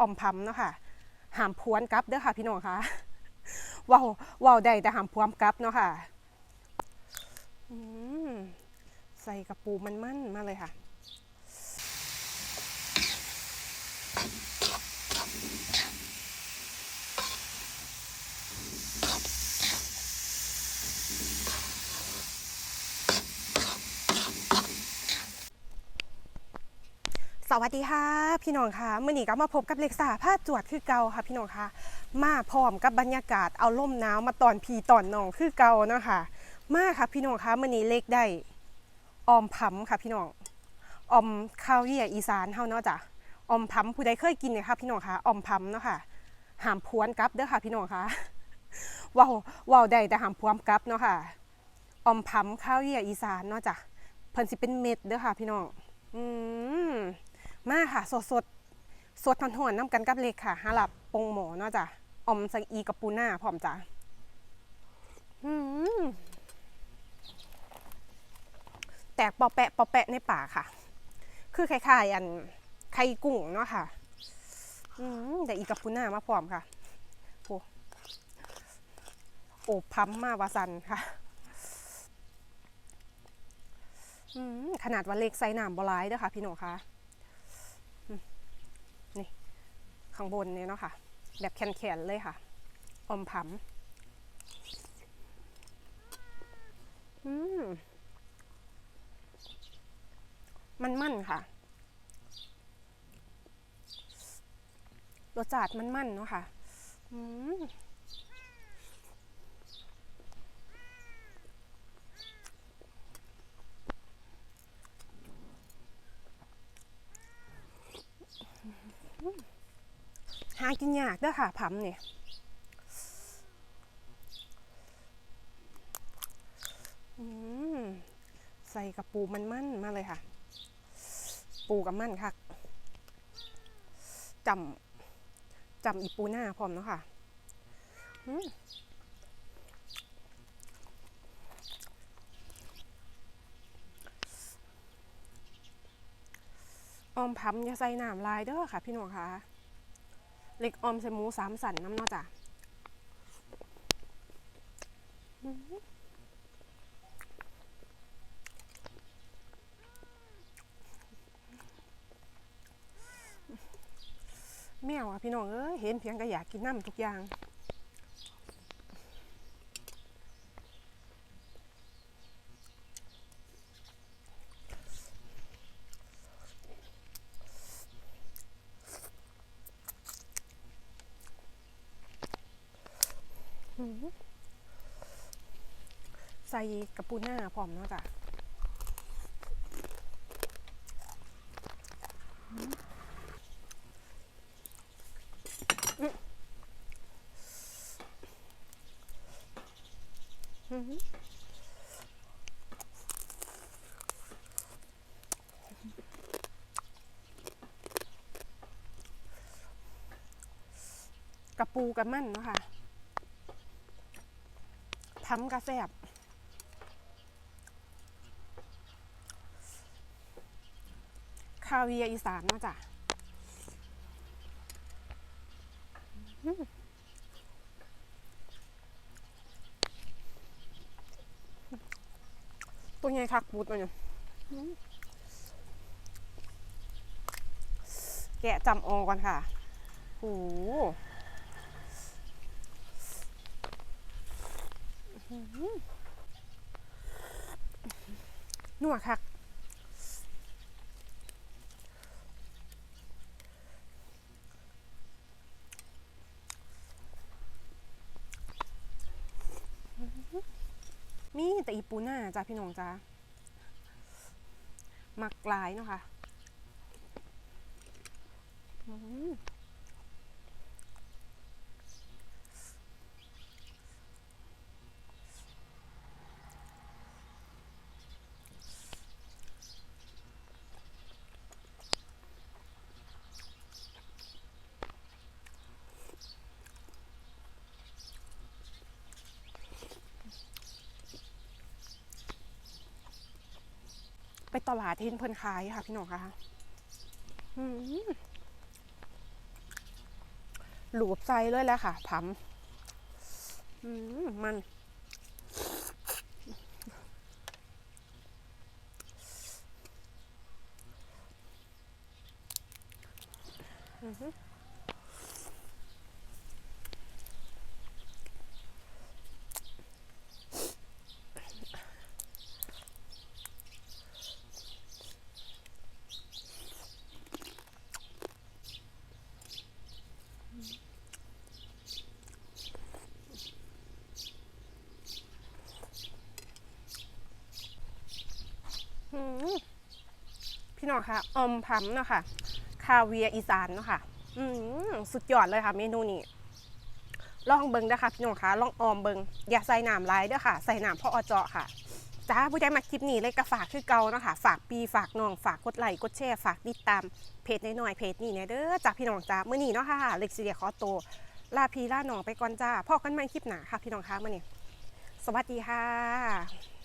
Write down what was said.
ออมพัมเนาะค่ะหามพวนกลับเด้อค่ะพี่น้องคะว้าวว้าได้แต่หามพวมกลับเนาะค่ะใส่กระปูมันมั่นมาเลยค่ะ สวัสดีค่ะ พี่น้องค่ะมื่อนี้ก็มาพบกับเล็กซ่าผ้าจวดคือเก่าค่ะ พี่น้องค่ะ มาพร้อมกับบรรยากาศเอาล่มหนาวมาตอนพีตอนน้องคือเก่าเนาะค่ะมาค่ะพี่น้องค่ะมื่อนี้เล็กได้ออมผำค่ะพี่น้องออมข้าวเยี่ยอีสานเฮาเนาะจ้ะออมผำผู้ใดเคยกินเนี่ยค่ะพี่น้องค่ะออมผำเนาะค่ะหามพวนกับเด้อค่ะ พี่น้องค่ะว้าวว้าวได้แต่หามพวมกลับเนาะค่ะออมผำข้าวเยี่ยอีสานเนาะจ้ะเพิ่นสิเป็นเม็ดเด้อค่ะ พี่น้องอืม มาค่ะ สดสดสดทอนหอนน้ำกันกับเล็กค่ะฮาลับปงหมอเนาะจ้ะอมสังอีกับปูน่าพร้อมจ้ะแตกปอแปะปอแปะในป่าค่ะ คือคล้ายๆอันไข่กุ้งเนาะค่ะแต่อีกับปูน่ามาพร้อมค่ะโอ้โอบพัมมาวาซันค่ะขนาดว่าเล็กใส่น้ำบลายเด้อค่ะ พี่หน้องค่ะ ข้างบนเนี่ยเนาะค่ะ แบบแขนๆเลยค่ะ อมผำอืมมันมั่นค่ะ รสชาติมันมั่นเนาะค่ะ อืม หากินยากเด้อค่ะผำเนี่ยใส่กระปูมันมั่นมาเลยค่ะ ปูกับมั่นค่ะจำจำอีปูหน้าพร้อมเนาะค่ะอออมพัมอย่าใส่น้ำลายเด้อค่ะ พี่น้องค่ะ เล็กออมใส่หมูสามสันน้ำเนาะจ้ะแมวอะพี่น้องเอ้ยเห็นเพียงก็อยากกินน้ำทุกอย่าง ใส่กระปูหน้าพร้อมเนาะจ้ะกระปูกับมั่นเนาะค่ะ ทำกระแซบคาเวียอีสานมาจ้ะตัวใหญ่คักปูดมาเนี่ยแกะจำออก่อนค่ะโอ้โห นัวคักมีแต่อีปูน่าจ้าพี่น้องจ้ามักหลายเนาะค่ะ ตลาดเห็นเพิ่นขายค่ะพี่น้องค่ะหลูบใส่เลยแหละค่ะผัมอืมมัน อือม พี่น้องคะอมผัมเนาะค่ะ คาเวียอีสานเนาะค่ะอืมสุดยอดเลยค่ะเมนูนี้ลองเบิงนะคะพี่น้องคะลองออมเบิงอย่าใส่น้ำลายเด้อค่ะ ใส่น้ำพออเจาะค่ะจ้าผู้ใดมาคลิปนี้เลยก็ฝากคือเก่าเนาะค่ะฝากปีฝากน้องฝากกดไลค์กดแชร์ฝากติดตามเพจน้อยๆเพจนี้เนี่ยเด้อจ้าพี่น้องจ้าเมื้อนี้เนาะค่ะเล็กซีเดียขอโตลาพีลาน้องไปก่อนจ้าพ่อกันใหม่คลิปหน้าค่ะพี่น้องคะเมื้อนี้สวัสดีค่ะ